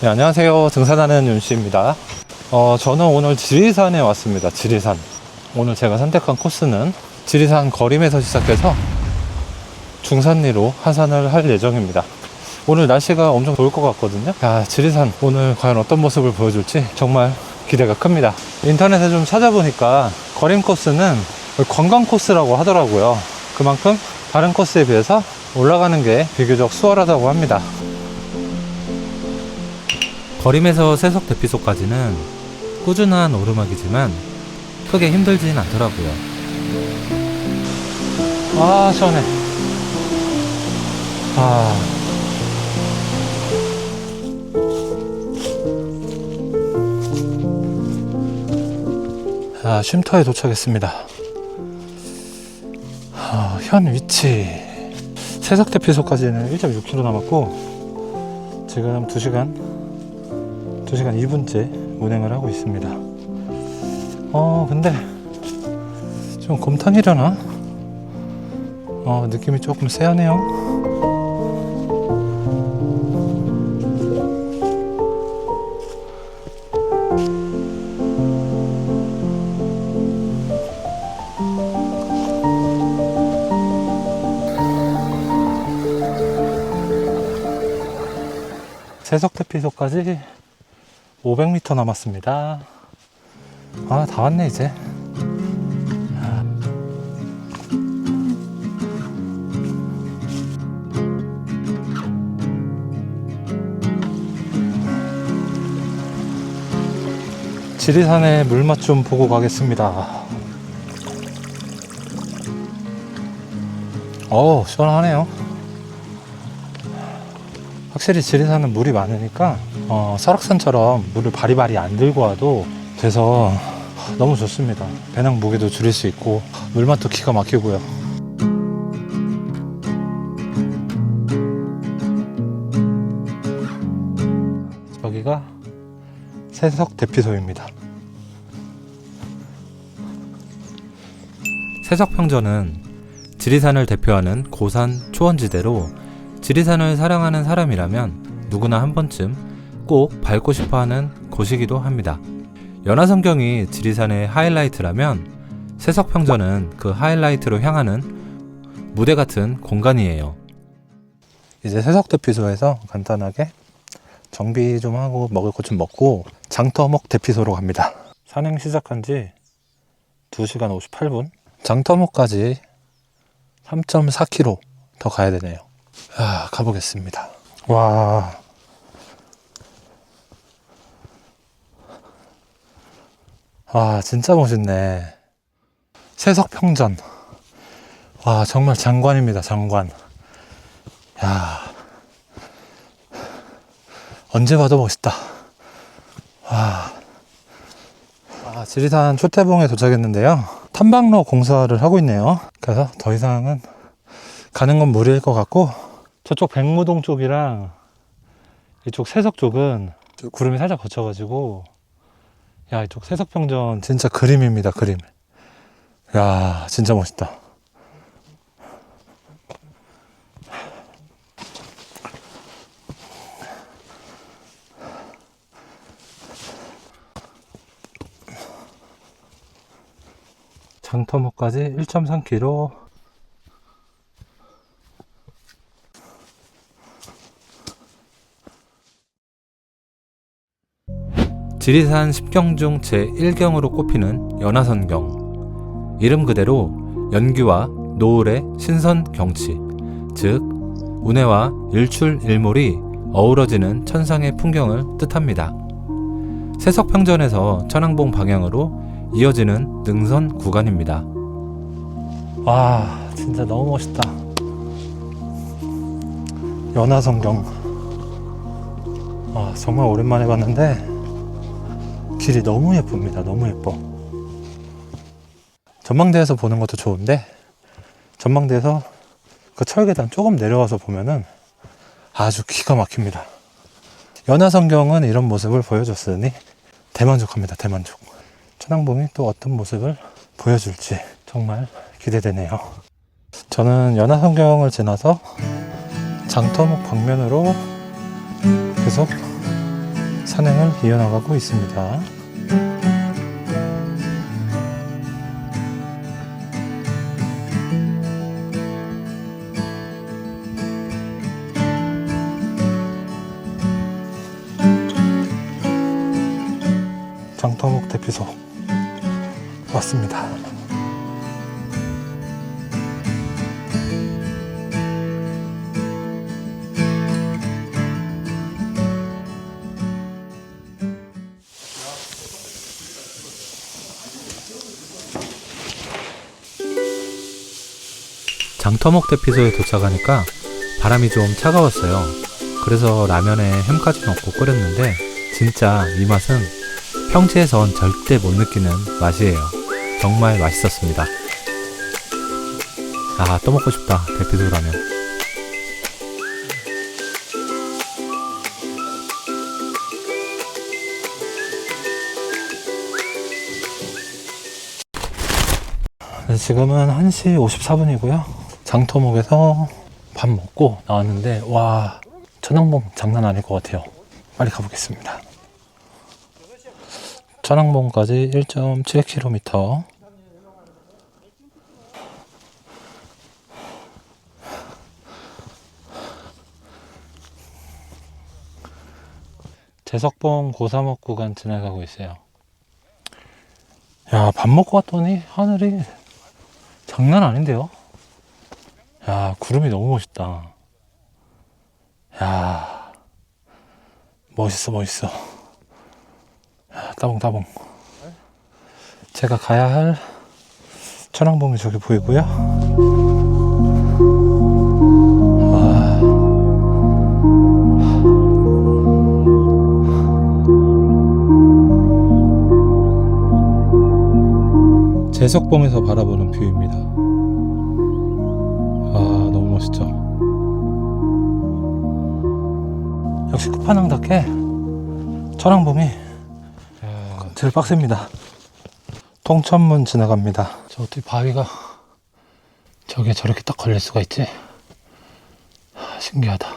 네, 안녕하세요. 등산하는 윤씨입니다. 어, 저는 오늘 지리산에 왔습니다. 지리산. 오늘 제가 선택한 코스는 지리산 거림에서 시작해서 중산리로 하산을 할 예정입니다. 오늘 날씨가 엄청 좋을 것 같거든요. 야, 지리산 오늘 과연 어떤 모습을 보여줄지 정말 기대가 큽니다. 인터넷에 좀 찾아보니까 거림 코스는 관광 코스라고 하더라고요. 그만큼 다른 코스에 비해서 올라가는 게 비교적 수월하다고 합니다. 거림에서 세석 대피소까지는 꾸준한 오르막이지만 크게 힘들진 않더라고요. 아, 시원해. 아. 아, 쉼터에 도착했습니다. 아, 현 위치. 세석 대피소까지는 1.6km 남았고, 지금 2시간 2시간 2분째 운행을 하고 있습니다. 어, 근데 좀 곰탕이려나? 어, 느낌이 조금 쎄하네요. 세석대피소까지 500m 남았습니다. 아, 다 왔네, 이제. 지리산의 물맛 좀 보고 가겠습니다. 어우, 시원하네요. 확실히 지리산은 물이 많으니까 어, 설악산처럼 물을 바리바리 안 들고 와도 돼서 너무 좋습니다. 배낭 무게도 줄일 수 있고 물맛도 기가 막히고요. 여기가 세석 대피소입니다. 세석평전은 지리산을 대표하는 고산 초원지대로 지리산을 사랑하는 사람이라면 누구나 한 번쯤 꼭 밟고 싶어 하는 곳이기도 합니다. 연화성경이 지리산의 하이라이트라면 세석평전은 그 하이라이트로 향하는 무대 같은 공간이에요. 이제 세석대피소에서 간단하게 정비 좀 하고 먹을 것 좀 먹고 장터목 대피소로 갑니다. 산행 시작한 지 2시간 58분. 장터목까지 3.4km 더 가야 되네요. 아, 가보겠습니다. 와. 아, 진짜 멋있네. 세석평전. 와, 정말 장관입니다, 장관. 야. 언제 봐도 멋있다. 와. 아, 지리산 초태봉에 도착했는데요. 탐방로 공사를 하고 있네요. 그래서 더 이상은 가는 건 무리일 것 같고, 저쪽 백무동 쪽이랑 이쪽 세석 쪽은 구름이 살짝 거쳐가지고 야 이쪽 세석평전 진짜 그림입니다 그림. 야 진짜 멋있다. 장터목까지 1.3km 지리산 10경 중 제1경으로 꼽히는 연화선경. 이름 그대로 연규와 노을의 신선 경치, 즉 운해와 일출일몰이 어우러지는 천상의 풍경을 뜻합니다. 세석평전에서 천왕봉 방향으로 이어지는 능선 구간입니다. 와, 진짜 너무 멋있다. 연화성경. 와, 정말 오랜만에 봤는데 길이 너무 예쁩니다. 너무 예뻐. 전망대에서 보는 것도 좋은데 전망대에서 그 철계단 조금 내려와서 보면은 아주 기가 막힙니다. 연화성경은 이런 모습을 보여줬으니 대만족합니다. 대만족. 천왕봉이 또 어떤 모습을 보여줄지 정말 기대되네요. 저는 연화성경을 지나서 장터목 방면으로 계속 산행을 이어나가고 있습니다. 대피소 왔습니다. 장터목 대피소에 도착하니까 바람이 좀 차가웠어요. 그래서 라면에 햄까지 넣고 끓였는데 진짜 이 맛은 평지에선 절대 못 느끼는 맛이에요. 정말 맛있었습니다. 아, 또 먹고 싶다. 대피소 라면. 네, 지금은 1시 54분이고요. 장터목에서 밥 먹고 나왔는데, 와, 천왕봉 장난 아닐 것 같아요. 빨리 가보겠습니다. 천왕봉까지 1.7km. 제석봉 고사목 구간 지나가고 있어요. 야, 밥 먹고 왔더니 하늘이 장난 아닌데요? 야, 구름이 너무 멋있다. 야, 멋있어, 멋있어. 야, 따봉, 따봉. 제가 가야 할 천왕봉이 저기 보이고요. 와. 제석봉에서 바라보는 뷰입니다. 아, 너무 멋있죠? 역시 끝판왕답게 천왕봉이 제일 빡셉니다. 통천문 지나갑니다. 저 어떻게 바위가 저게 저렇게 딱 걸릴 수가 있지? 하, 신기하다.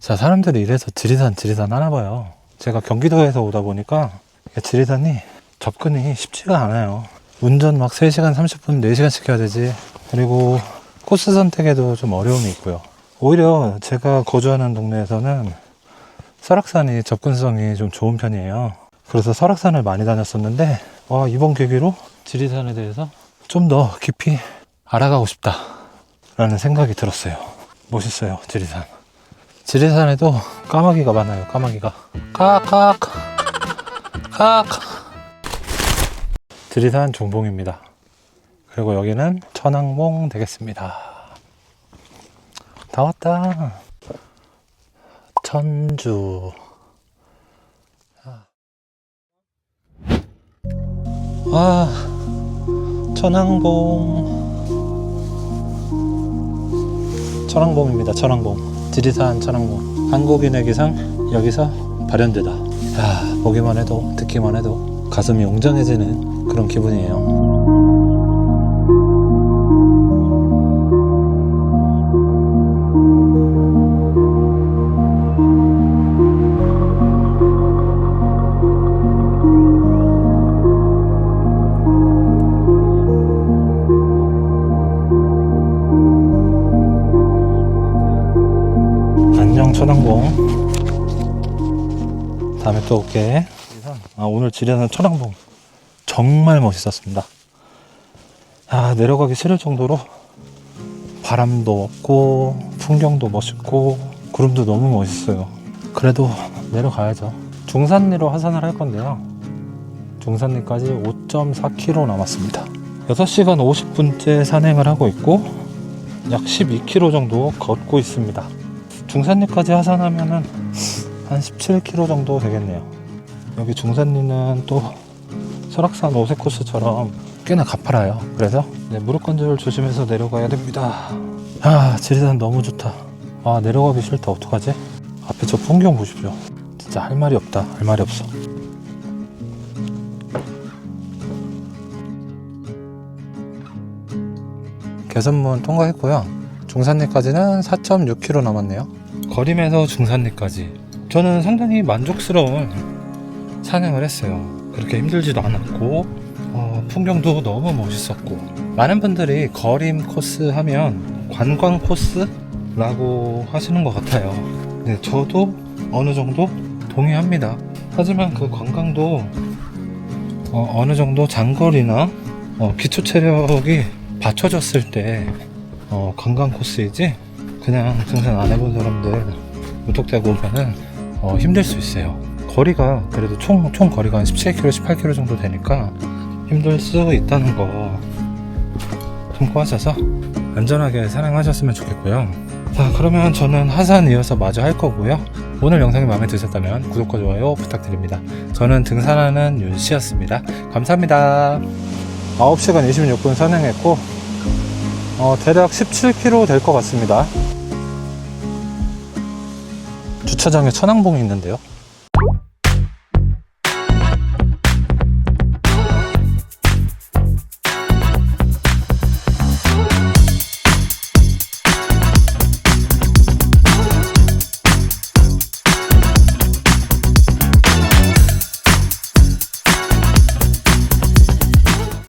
자, 사람들이 이래서 지리산, 지리산 하나 봐요. 제가 경기도에서 오다 보니까 지리산이 접근이 쉽지가 않아요. 운전 막 3시간 30분, 4시간씩 해야 되지. 그리고 코스 선택에도 좀 어려움이 있고요. 오히려 제가 거주하는 동네에서는 설악산이 접근성이 좀 좋은 편이에요. 그래서 설악산을 많이 다녔었는데, 와, 이번 계기로 지리산에 대해서 좀 더 깊이 알아가고 싶다. 라는 생각이 들었어요. 멋있어요, 지리산. 지리산에도 까마귀가 많아요, 까마귀가. 깍깍. 깍. 지리산 중봉입니다. 그리고 여기는 천왕봉 되겠습니다. 다 왔다. 천주. 아, 천왕봉. 천왕봉입니다, 천왕봉. 지리산 천왕봉. 한국인의 기상 여기서 발현되다. 야, 보기만 해도, 듣기만 해도 가슴이 웅장해지는 그런 기분이에요. 다음에 또 올게. 아, 오늘 지리산 천왕봉. 정말 멋있었습니다. 아 내려가기 싫을 정도로 바람도 없고 풍경도 멋있고 구름도 너무 멋있어요. 그래도 내려가야죠. 중산리로 하산을 할 건데요. 중산리까지 5.4km 남았습니다. 6시간 50분째 산행을 하고 있고 약 12km 정도 걷고 있습니다. 중산리까지 하산하면은 한 17km 정도 되겠네요. 여기 중산리는 또 설악산 오색 코스처럼 꽤나 가파라요. 그래서 무릎 관절 조심해서 내려가야 됩니다. 아, 지리산 너무 좋다. 아, 내려가기 싫다. 어떡하지? 앞에 저 풍경 보십시오. 진짜 할 말이 없다. 할 말이 없어. 개선문 통과했고요. 중산리까지는 4.6km 남았네요. 거림에서 중산리까지 저는 상당히 만족스러운 산행을 했어요. 그렇게 힘들지도 않았고 어, 풍경도 너무 멋있었고 많은 분들이 거림 코스 하면 관광 코스라고 하시는 것 같아요. 네, 저도 어느 정도 동의합니다. 하지만 그 관광도 어, 느 정도 장거리나 어, 기초 체력이 받쳐졌을 때 어, 관광 코스이지 그냥 등산 안 해본 사람들 무턱대고 오면은 어, 힘들 수 있어요. 거리가 그래도 총, 총 거리가 한 17km, 18km 정도 되니까 힘들 수 있다는 거 참고 하셔서 안전하게 산행하셨으면 좋겠고요. 자, 그러면 저는 하산 이어서 마저 할 거고요. 오늘 영상이 마음에 드셨다면 구독과 좋아요 부탁드립니다. 저는 등산하는 윤씨였습니다. 감사합니다. 9시간 26분 산행했고, 어, 대략 17km 될 것 같습니다. 주차장에 천왕봉이 있는데요.